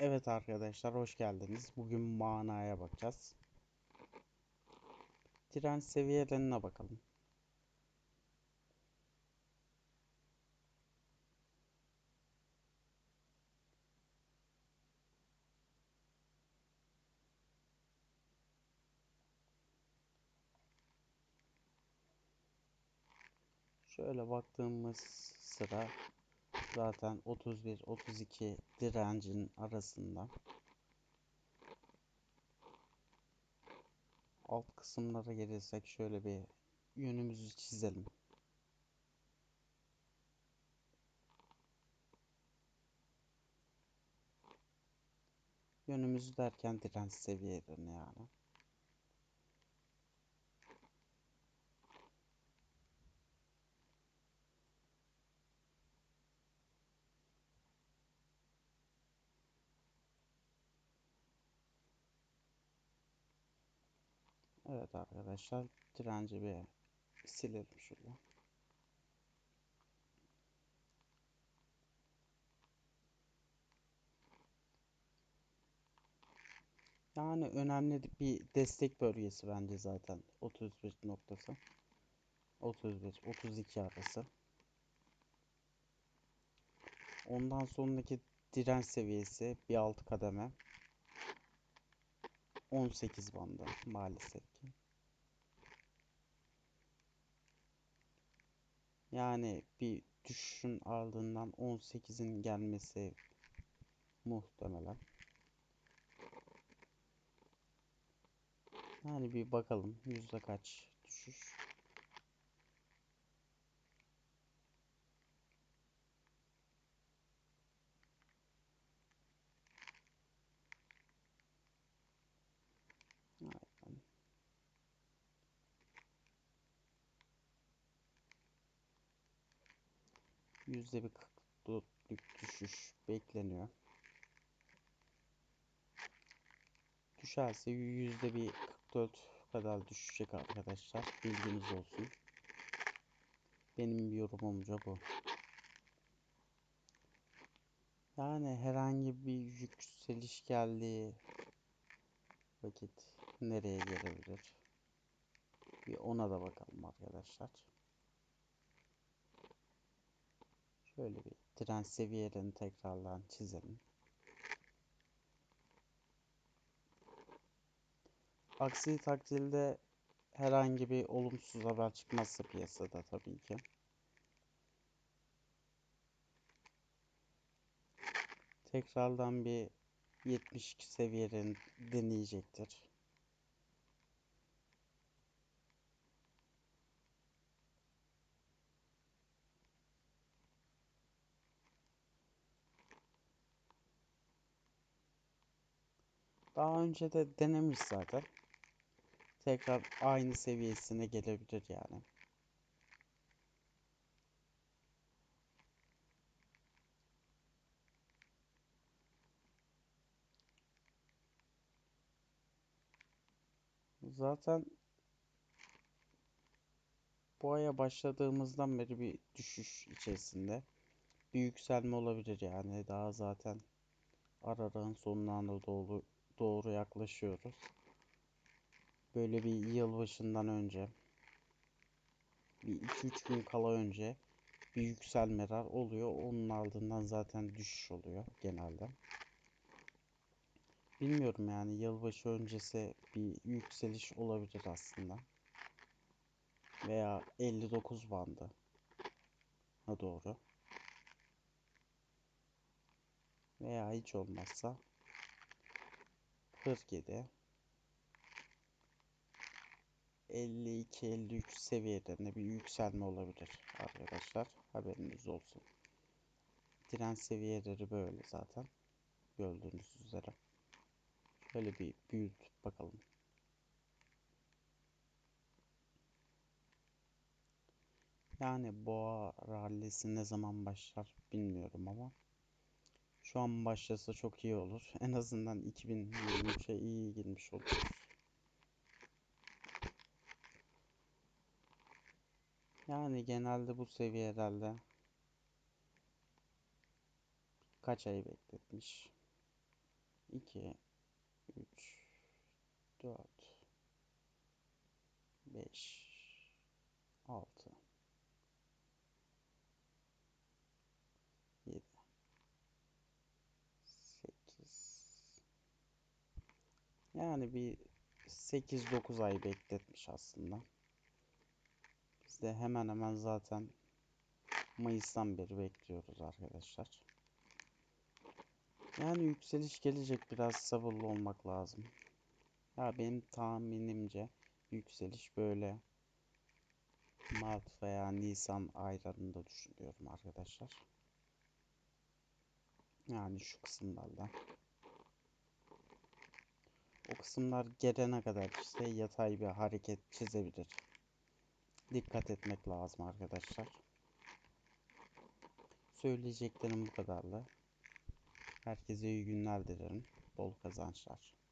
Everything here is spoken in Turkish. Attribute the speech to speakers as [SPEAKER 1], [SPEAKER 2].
[SPEAKER 1] Evet arkadaşlar hoş geldiniz. Bugün manaya bakacağız. Direnç seviyelerine bakalım. Şöyle baktığımız sıra zaten 31-32 direncin arasında. Alt kısımlara gelirsek şöyle bir yönümüzü çizelim. Yönümüzü derken direnç seviyelerini yani. Evet arkadaşlar direnci bir silelim şurada. Yani önemli bir destek bölgesi bence zaten 31 noktası. 31 32 arası. Ondan sonraki direnç seviyesi bir alt kademe 18 bandı maalesef ki. Yani bir düşüşün ardından 18'in gelmesi muhtemelen. Yani bir bakalım yüzde kaç düşüş. Yüzde bir kırk düşüş bekleniyor. Düşerse yüzde bir 44 kadar düşecek arkadaşlar. Bilginiz olsun. Benim yorumumca bu. Yani herhangi bir yükseliş geldiği vakit nereye gelebilir? Bir ona da bakalım arkadaşlar. Şöyle bir direnç seviyelerini tekrardan çizelim. Aksi takdirde herhangi bir olumsuz haber çıkmazsa piyasada tabii ki. Tekrardan bir 72 seviyelerini deneyecektir. Daha önce de denemiş zaten. Tekrar aynı seviyesine gelebilir yani. Zaten bu aya başladığımızdan beri bir düşüş içerisinde. Bir yükselme olabilir yani. Daha zaten aralığın sonuna doğru, doğru yaklaşıyoruz. Böyle bir yılbaşından önce bir 2-3 gün kala önce bir yükselmeler oluyor. Onun ardından zaten düşüş oluyor genelde. Bilmiyorum yani yılbaşı öncesi bir yükseliş olabilir aslında. Veya 59 bandı. Ha doğru. Veya hiç olmazsa 47 52-53 seviyelerinde bir yükselme olabilir arkadaşlar. Haberiniz olsun. Direnç seviyeleri böyle zaten. Gördüğünüz üzere. Şöyle bir büyüt bakalım. Yani boğa rallisi ne zaman başlar bilmiyorum ama şu an başlasa çok iyi olur. En azından 2023'e iyi girmiş oluruz. Yani genelde bu seviyelerde kaç ay bekletmiş. 2 3 4 5 6 Yani bir 8-9 ay bekletmiş aslında. Biz de hemen hemen zaten Mayıs'tan beri bekliyoruz arkadaşlar. Yani yükseliş gelecek biraz sabırlı olmak lazım. Ya benim tahminimce yükseliş böyle Mart veya Nisan aylarında düşünüyorum arkadaşlar. Yani şu kısımlarda. O kısımlar gelene kadar işte yatay bir hareket çizebilir. Dikkat etmek lazım arkadaşlar. Söyleyeceklerim bu kadarla. Herkese iyi günler dilerim. Bol kazançlar.